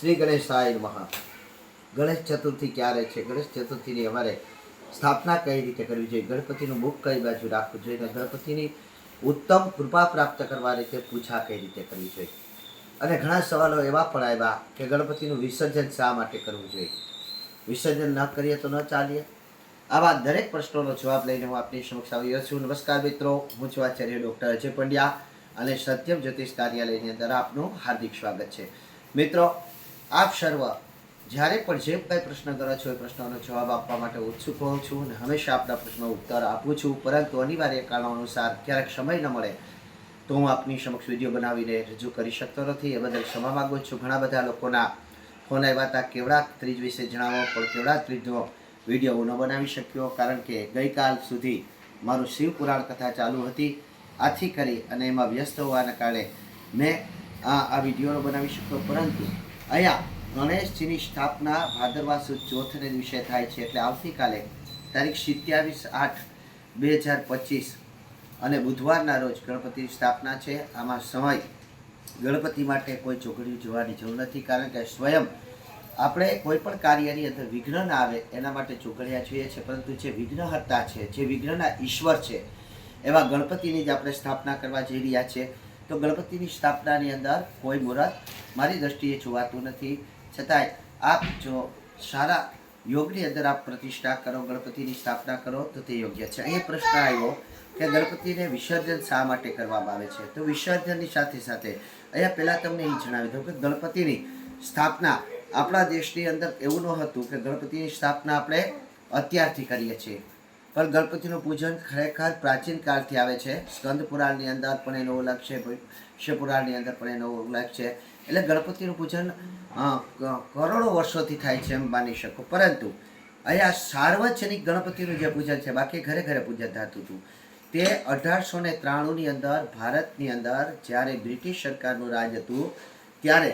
શ્રી ગણેશાય નમઃ. ગણેશ ચતુર્થી ક્યારે છે? ગણેશ ચતુર્થીની અમારે સ્થાપના કઈ રીતે કરવી જોઈએ? ગણપતિનું મુખ કઈ બાજુ રાખવું જોઈએ ગણપતિની ઉત્તમ કૃપા પ્રાપ્ત કરવા રીતે પૂજા કઈ રીતે કરવી જોઈએ? અને ઘણા સવાલો એવા પણ આવ્યા કે ગણપતિનું વિસર્જન શા માટે કરવું જોઈએ? વિસર્જન ન કરીએ તો ન ચાલીએ? આવા દરેક પ્રશ્નોનો જવાબ લઈને હું આપની સમક્ષ આવી છું. નમસ્કાર મિત્રો, હું છું આચાર્ય ડૉક્ટર અજય પંડ્યા અને સત્યમ જ્યોતિષ કાર્યાલયની અંદર આપનું હાર્દિક સ્વાગત છે. મિત્રો આપ સર્વ જ્યારે પણ જે કંઈ પ્રશ્ન કરો છો, એ પ્રશ્નોનો જવાબ આપવા માટે ઉત્સુક હોઉં છું અને હંમેશા આપના પ્રશ્નો ઉત્તર આપું છું. પરંતુ અનિવાર્ય કારણો અનુસાર ક્યારેક સમય ન મળે તો હું આપની સમક્ષ વીડિયો બનાવીને રજૂ કરી શકતો નથી. એ બદલ ક્ષમા માગું છું. ઘણા બધા લોકોના ફોન આવ્યા હતા, કેવડા ત્રીજ વિશે જણાવો? પણ કેવડા ત્રીજનો વીડિયો હું ન બનાવી શક્યો? કારણ કે ગઈકાલ સુધી મારું શિવ પુરાણ કથા ચાલુ હતી. આથી કરી અને એમાં વ્યસ્ત હોવાના કારણે મેં આ આ વિડીયોનો બનાવી શક્યો. પરંતુ અહીંયા ગણેશજીની સ્થાપના ભાદરવા સુદ ચોથને દિવસે થાય છે એટલે આવતીકાલે તારીખ સિત્યાવીસ આઠ બે હજાર પચીસ અને બુધવારના રોજ ગણપતિની સ્થાપના છે. આમાં સમય ગણપતિ માટે કોઈ ચોકડીઓ જોવાની જરૂર નથી કારણ કે સ્વયં આપણે કોઈ પણ કાર્યની અંદર વિઘ્ન ના આવે એના માટે ચોઘડિયા જોઈએ છે. પરંતુ જે વિઘ્નહર્તા છે, જે વિઘ્નના ઈશ્વર છે, એવા ગણપતિની જ આપણે સ્થાપના કરવા જઈ રહ્યા છે. તો ગણપતિની સ્થાપનાની અંદર કોઈ મુહૂર્ત મારી દ્રષ્ટિએ જોવાતું નથી. છતાંય આપ જો સારા યોગની અંદર આપ પ્રતિષ્ઠા કરો, ગણપતિની સ્થાપના કરો, તો તે યોગ્ય છે. અહીં પ્રશ્ન આવ્યો કે ગણપતિને વિસર્જન શા માટે કરવામાં આવે છે? તો વિસર્જનની સાથે સાથે અહીંયા પહેલાં તમને એ જણાવી દઉં કે ગણપતિની સ્થાપના આપણા દેશની અંદર એવું ન હતું કે ગણપતિની સ્થાપના આપણે અત્યારથી કરીએ છીએ. પણ ગણપતિનું પૂજન ખરેખર પ્રાચીન કાળથી આવે છે. સ્કંદ પુરાણની અંદર પણ એનો ઉલ્લેખ છે શિવપુરાણની અંદર પણ એનો ઉલ્લેખ છે. એટલે ગણપતિનું પૂજન કરોડો વર્ષોથી થાય છે એમ માની શકો. પરંતુ અહીંયા સાર્વજનિક ગણપતિનું જે પૂજન છે, બાકી ઘરે ઘરે પૂજન થતું હતું. તે અઢારસો ને ત્રાણુંની અંદર ભારતની અંદર જ્યારે બ્રિટિશ સરકારનું રાજ હતું, ત્યારે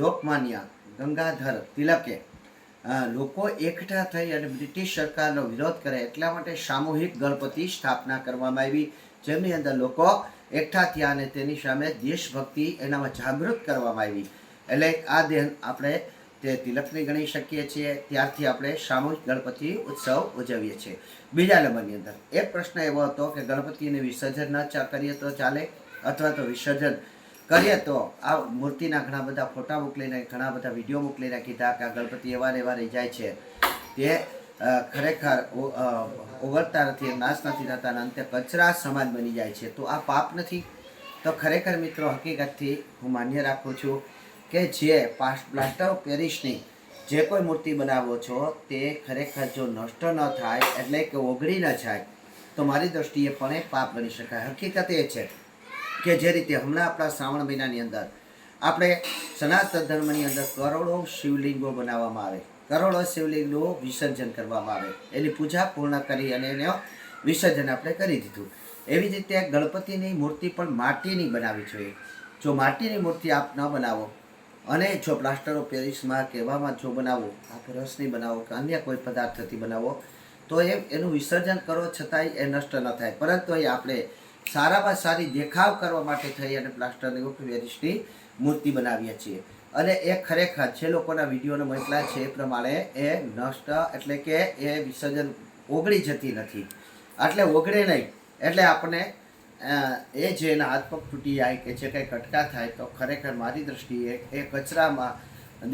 લોકમાન્ય ગંગાધર તિલકે લોકો એકઠા થઈ અને બ્રિટિશ સરકારનો વિરોધ કરે એટલા માટે સામૂહિક ગણપતિ સ્થાપના કરવામાં આવી, જેમની અંદર લોકો એકઠા થયા અને તેની સામે દેશભક્તિ એનામાં જાગૃત કરવામાં આવી. એટલે આ દેન આપણે તે તિલકની ગણી શકીએ છીએ. ત્યારથી આપણે સામૂહિક ગણપતિ ઉત્સવ ઉજવીએ છીએ. બીજા નંબરની અંદર એક પ્રશ્ન એવો હતો કે ગણપતિને વિસર્જન ન કરીએ તો ચાલે? અથવા તો વિસર્જન કરીએ તો આ મૂર્તિના ઘણા બધા ફોટા મોકલીને, ઘણા બધા વીડિયો મોકલીને કીધા કે આ ગણપતિ એવા એવા રહી જાય છે. તે ખરેખર ઓગળતા નથી, નાશ નથી થતા અંતે કચરા સમાન બની જાય છે. તો આ પાપ નથી. તો ખરેખર મિત્રો, હકીકતથી હું માન્ય રાખું છું કે જે પ્લાસ્ટર ઓફ પેરિસની જે કોઈ મૂર્તિ બનાવો છો, તે ખરેખર જો નષ્ટ ન થાય, એટલે કે ઓગળી ન જાય, તો મારી દ્રષ્ટિએ પણ એ પાપ બની શકાય. હકીકત એ છે કે જે રીતે હમણાં આપણા શ્રાવણ મહિનાની અંદર આપણે સનાતન ધર્મની અંદર કરોડો શિવલિંગો બનાવવામાં આવે, કરોડો શિવલિંગનું વિસર્જન કરવામાં આવે. એની પૂજા પૂર્ણ કરી અને એનો વિસર્જન આપણે કરી દીધું. એવી જ રીતે ગણપતિની મૂર્તિ પણ માટીની બનાવવી જોઈએ જો માટીની મૂર્તિ આપ ન બનાવો અને જો પ્લાસ્ટર ઓફ પેરિસમાં કહેવામાં જો બનાવો, આપ રસની બનાવો કે અન્ય કોઈ પદાર્થથી બનાવો, તો એ એનું વિસર્જન કરો છતાંય એ નષ્ટ ન થાય. પરંતુ એ આપણે સારામાં સારી દેખાવ કરવા માટે થઈ અને પ્લાસ્ટરની ઓફ મૂર્તિ બનાવીએ છીએ. અને એ ખરેખર જે લોકોના વિડીયોને મોકલ્યા છે એ પ્રમાણે એ નષ્ટ એટલે કે એ વિસર્જન ઓગળી જતી નથી. એટલે ઓગળે નહીં. એટલે આપણે એ જે એના હાથ પગ તૂટી જાય કે જે કંઈ કટકા થાય તો ખરેખર મારી દ્રષ્ટિએ એ કચરામાં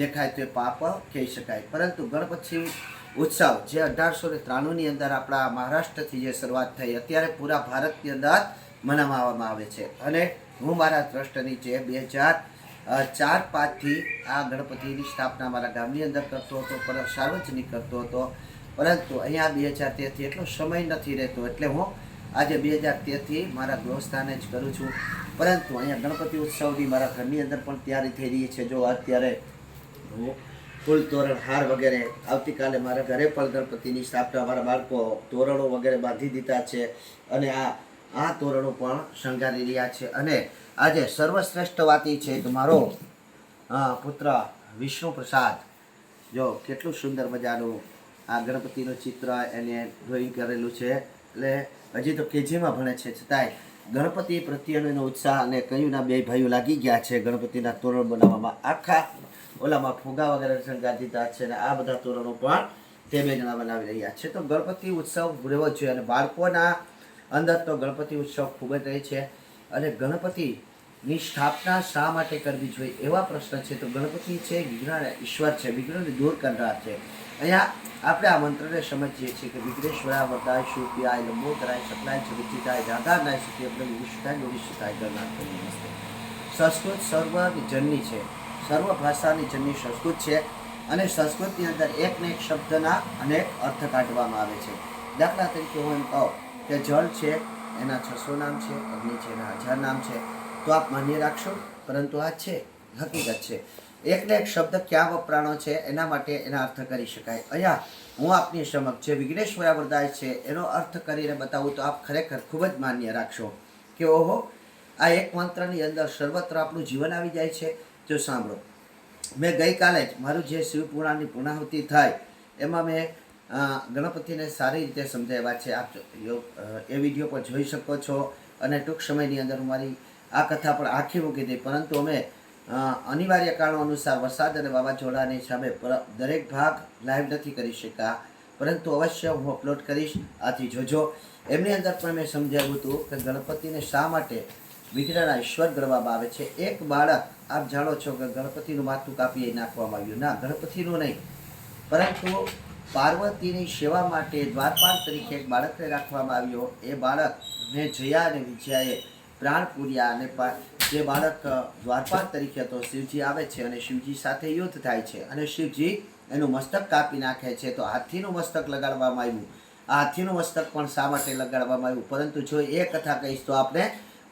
દેખાય તો એ પાપ કહી શકાય. પરંતુ ગણપતિ ઉત્સવ જે અઢારસો ને ત્રાણુંની અંદર આપણા મહારાષ્ટ્રથી જે શરૂઆત થઈ, અત્યારે પૂરા ભારતની અંદર મનાવવામાં આવે છે. અને હું મારા ટ્રસ્ટ નીચે બે હજાર ચાર પાંચથી આ ગણપતિની સ્થાપના મારા ગામની અંદર કરતો હતો પર સાર્વજનિક કરતો હતો. પરંતુ અહીંયા બે હજાર તેરથી એટલો સમય નથી રહેતો, એટલે હું આજે બે હજાર તેરથી મારા ગૃહસ્થાને જ કરું છું. પરંતુ અહીંયા ગણપતિ ઉત્સવની મારા ઘરની અંદર પણ તૈયારી થઈ રહી છે. જો અત્યારે હું ફૂલ તોરણ હાર વગેરે આવતીકાલે મારા ઘરે પણ ગણપતિની સ્થાપના મારા બાળકો તોરણો વગેરે બાંધી દીધા છે. અને આ આ તોરણો પણ શણગારી રહ્યા છે અને આજે સર્વશ્રેષ્ઠ વાતી છે તમારો મારો પુત્ર વિષ્ણુ પ્રસાદ જો કેટલું સુંદર મજાનું આ ગણપતિનું ચિત્ર એને ડ્રોઈંગ કરેલું છે. એટલે હજી તો કેજીમાં ભણે છે. છતાંય ગણપતિ પ્રત્યેનો એનો ઉત્સાહ અને કયુંના બે ભાઈઓ લાગી ગયા છે ગણપતિના તોરણ બનાવવામાં. આખા ઓલામાં ફુગા વગેરે શણગાર દીધા છે અને આ બધા તોરણો પણ તે બે જણા બનાવી રહ્યા છે. તો ગણપતિ ઉત્સવ રહેવો જોઈએ અને બાળકોના અંદર તો ગણપતિ ઉત્સવ ખૂબ જ રહે છે. અને ગણપતિની સ્થાપના શા માટે કરવી જોઈએ એવા પ્રશ્ન છે. તો ગણપતિ છે વિઘ્ન ઈશ્વર છે, વિઘ્નને દૂર કરનાર છે. અહીંયા આપણે આ મંત્રને સમજીએ છીએ કે વિઘ્નેશ્વરા વરદાય શુભ્યાય લંબોદરાય સકલાય જગચિતાય જાગારનાય સત્ય આપણે વિશુદ્ધાય ગોવિશુદ્ધાય ગણનાથ કરી નમસ્તે. સંસ્કૃત સર્વની જનની છે. સર્વ ભાષાની જનની સંસ્કૃત છે અને સંસ્કૃતની અંદર એક ને એક શબ્દના અનેક અર્થ કાઢવામાં આવે છે. દાખલા તરીકે હું એમ કહું કે જળ છે, એના છસો નામ છે, અગ્નિ છે, એના હજાર નામ છે, તો આપ માન્ય રાખશો? પરંતુ આ છે, હકીકત છે. એકને એક શબ્દ ક્યાં વપરાણો છે, એના માટે એના અર્થ કરી શકાય. અહીંયા હું આપની સમક્ષ જે વિઘ્નેશ્વરા વરદાય છે, એનો અર્થ કરીને બતાવું તો આપ ખરેખર ખૂબ જ માન્ય રાખશો. કે ઓહો, આ એક મંત્રની અંદર સર્વત્ર આપણું જીવન આવી જાય છે? જો સાંભળો. મેં ગઈકાલે જ મારું જે શિવપુરાણની પૂર્ણાહુતિ થાય, એમાં મેં ગણપતિને સારી રીતે સમજાવ્યા છે. આપ એ વીડિયો પણ જોઈ શકો છો. અને ટૂંક સમયની અંદર હું મારી આ કથા પણ આખી મૂકી દઈ પરંતુ અમે અનિવાર્ય કારણો અનુસાર વરસાદ અને વાવાઝોડાની સામે દરેક ભાગ લાઈવ નથી કરી શક્યા. પરંતુ અવશ્ય હું અપલોડ કરીશ. આથી જોજો. એમની અંદર પણ મેં સમજાવ્યું હતું કે ગણપતિને શા માટે વિઘ્નના ઈશ્વર ગણવામાં આવે છે. એક બાળક, આપ જાણો છો કે ગણપતિનું માથું કાપી નાખવામાં આવ્યું. ના, ગણપતિનું નહીં. પરંતુ પાર્વતીની સેવા માટે દ્વારપાલ તરીકે એક બાળકને રાખવામાં આવ્યો. એ બાળકને જયા અને વિજયાએ પ્રાણ પૂર્યા અને જે બાળક દ્વારપાલ તરીકે હતો, શિવજી આવે છે અને શિવજી સાથે યુદ્ધ થાય છે અને શિવજી એનું મસ્તક કાપી નાખે છે. તો હાથીનું મસ્તક લગાડવામાં આવ્યું. આ હાથીનું મસ્તક પણ શા માટે લગાડવામાં આવ્યું? પરંતુ જો એ કથા કહીશ તો આપણે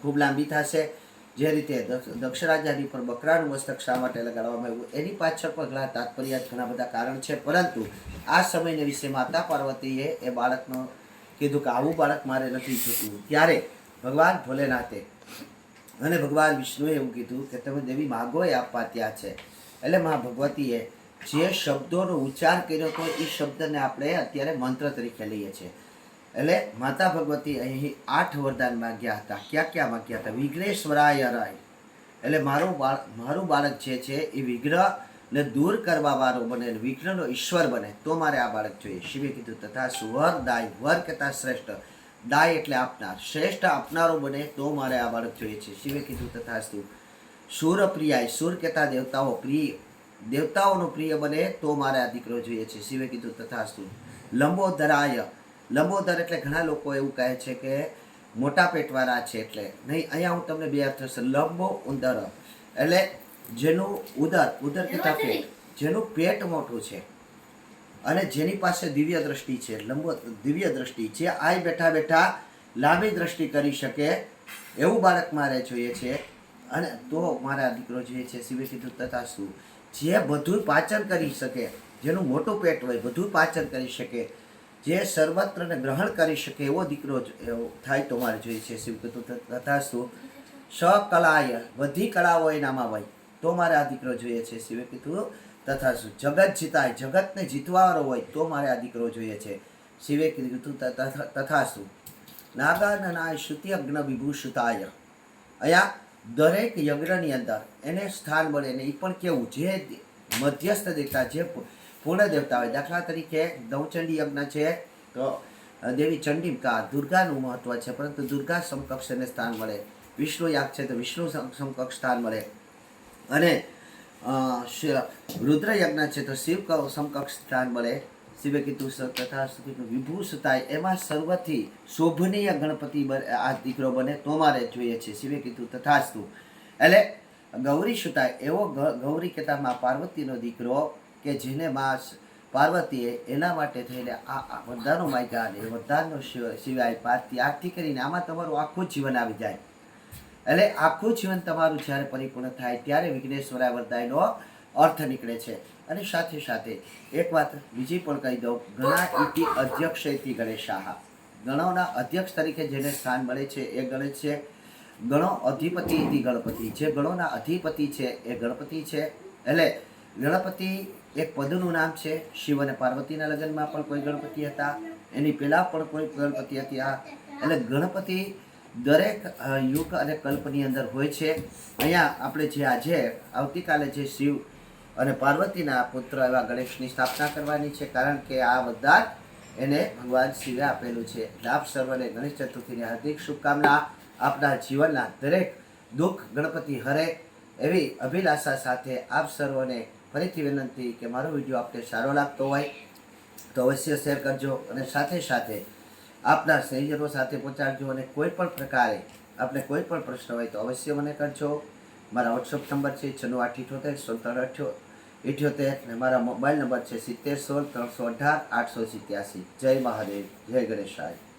ખૂબ લાંબી થશે. જે રીતે દક્ષ દક્ષ પર બકરાનું મસ્તક શા માટે લગાડવામાં આવ્યું, એની પાછળ પણ ઘણા તાત્પર્ય, ઘણા બધા કારણ છે. પરંતુ આ સમયને વિશે માતા પાર્વતીએ એ બાળકનો કીધું કે આવું બાળક મારે નથી જોતું ત્યારે ભગવાન ભોલેનાથે અને ભગવાન વિષ્ણુએ એવું કીધું કે તમે દેવી માગો એ આપવા ત્યાં છે. એટલે મા ભગવતીએ જે શબ્દોનો ઉચ્ચાર કર્યો હતો એ શબ્દને આપણે અત્યારે મંત્ર તરીકે લઈએ છીએ. એટલે માતા ભગવતી અહીં આઠ વરદાન માંગ્યા હતા. ક્યાં ક્યાં માંગ્યા હતા? વિઘ્નેશ્વરાય રાય. એટલે મારું બાળ, મારું બાળક જે છે, એ વિઘ્નને દૂર કરવા વાળો બને વિઘ્નનો ઈશ્વર બને. તો મારે આ બાળક જોઈએ. શિવે કીધું, તથા સુવર દાય વર કહેતા શ્રેષ્ઠ. દાય એટલે આપનાર. શ્રેષ્ઠ આપનારો બને તો મારે આ બાળક જોઈએ છે. શિવે કીધું, તથા શું સુર પ્રિયાય સુર કહેતા દેવતાઓ પ્રિય, દેવતાઓનો પ્રિય બને તો મારે આ દીકરો જોઈએ છે. શિવે કીધું તથાસ્તુ લંબોદરાય લંબોદર એટલે ઘણા લોકો એવું કહે છે કે મોટા પેટવાળા છે એટલે. નહીં અહીંયા હું તમને બે અર્થ થશે. લંબો ઉંદર. એટલે જેનું ઉદર ઉદર કહેતા પેટ. જેનું પેટ મોટું છે. અને જેની પાસે દિવ્ય દ્રષ્ટિ છે. લંબો દિવ્ય દ્રષ્ટિ. છે આય બેઠા બેઠા લાંબી દ્રષ્ટિ કરી શકે એવું બાળક મારે જોઈએ છે. અને તો મારા દીકરો જોઈએ છે કીધું તથા શું? જે બધું પાચન કરી શકે જેનું મોટું પેટ હોય બધું પાચન કરી શકે જે સર્વત્રને ગ્રહણ કરી શકે એવો દીકરો થાય તો મારે જોઈએ છે શિવ તથાસ્તુ, સકલાય બધી કળાઓ એનામાં હોય તો મારે આ દીકરો જોઈએ છે શિવે કીધું તથા શું જગત જીતાય, જગતને જીતવાવાળો હોય તો મારે આ દીકરો જોઈએ છે શિવે કીધું તથા તથા શું નાગાનનાય શ્રુતિ અગ્ન વિભૂષિતાય અહીંયા દરેક યજ્ઞની અંદર એને સ્થાન મળે ને એ પણ કેવું? જે મધ્યસ્થ દેવતા, જે પૂર્ણ દેવતા હોય. દાખલા તરીકે નવચંડી યજ્ઞ છે, તો દેવી ચંડિકા દુર્ગાનું મહત્વ છે, પરંતુ દુર્ગા સમકક્ષ એને સ્થાન મળે. વિષ્ણુ યાગ છે, તો વિષ્ણુ સમ- સમકક્ષ સ્થાન મળે. અને રુદ્ર યજ્ઞ છે, તો શિવ સમકક્ષ સ્થાન મળે. શિવે કીધું તથા વિભૂષતાય. એમાં સર્વથી શોભનીય ગણપતિ આ દીકરો બને, તો મારે જોઈએ છે. શિવે કીધું તથાસ્તુ. એટલે ગૌરી સુતાય. એવો ગૌરી કહેતામાં પાર્વતીનો દીકરો કે જેને મા પાર્વતીએ એના માટે થઈને આ વરદાનો માગ્યા અને એ વરદાનનો સિવાય પાર આરતી કરીને આમાં તમારું આખું જીવન આવી જાય. એટલે આખું જીવન તમારું જ્યારે પરિપૂર્ણ થાય ત્યારે વિઘ્નેશ્વરા વરદાયનો અર્થ નીકળે છે. અને સાથે સાથે એક વાત બીજી પણ કહી દઉં. ઘણા ઇતિ અધ્યક્ષ ઇતિ ગણેશાહ. ગણોના અધ્યક્ષ તરીકે જેને સ્થાન મળે છે એ ગણેશ છે ગણો અધિપતિ ઇતિ ગણપતિ. જે ગણોના અધિપતિ છે એ ગણપતિ છે. એટલે ગણપતિ એક પદનું નામ છે શિવ અને પાર્વતીના લગ્નમાં પણ કોઈ ગણપતિ હતા. એની પહેલાં પણ કોઈ ગણપતિ હતી. આ એટલે ગણપતિ દરેક યુગ અને કલ્પની અંદર હોય છે. અહીંયા આપણે જે આજે આવતીકાલે જે શિવ અને પાર્વતીના પુત્ર એવા ગણેશની સ્થાપના કરવાની છે. કારણ કે આ બધા એને ભગવાન શિવે આપેલું છે. આપ સર્વને ગણેશ ચતુર્થીની હાર્દિક શુભકામના. આપના જીવનના દરેક દુઃખ ગણપતિ હરે એવી અભિલાષા સાથે આપ સર્વને ફરીથી વિનંતી કે મારો વીડિયો આપને સારો લાગતો હોય તો અવશ્ય શેર કરજો અને સાથે સાથે આપના સ્નેહીજનો સાથે પહોંચાડજો અને કોઈ પણ પ્રકારે આપને કોઈ પણ પ્રશ્ન હોય તો અવશ્ય મને કરજો. મારા વોટ્સઅપ નંબર છે છન્નું આઠ ઇઠોતેર સોળ ઇઠ્યોતેર અને મારા મોબાઈલ નંબર છે સિત્તેર, સોળ, ત્રણસો અઢાર, આઠસો સિત્યાસી. જય મહાદેવ, જય ગણેશાય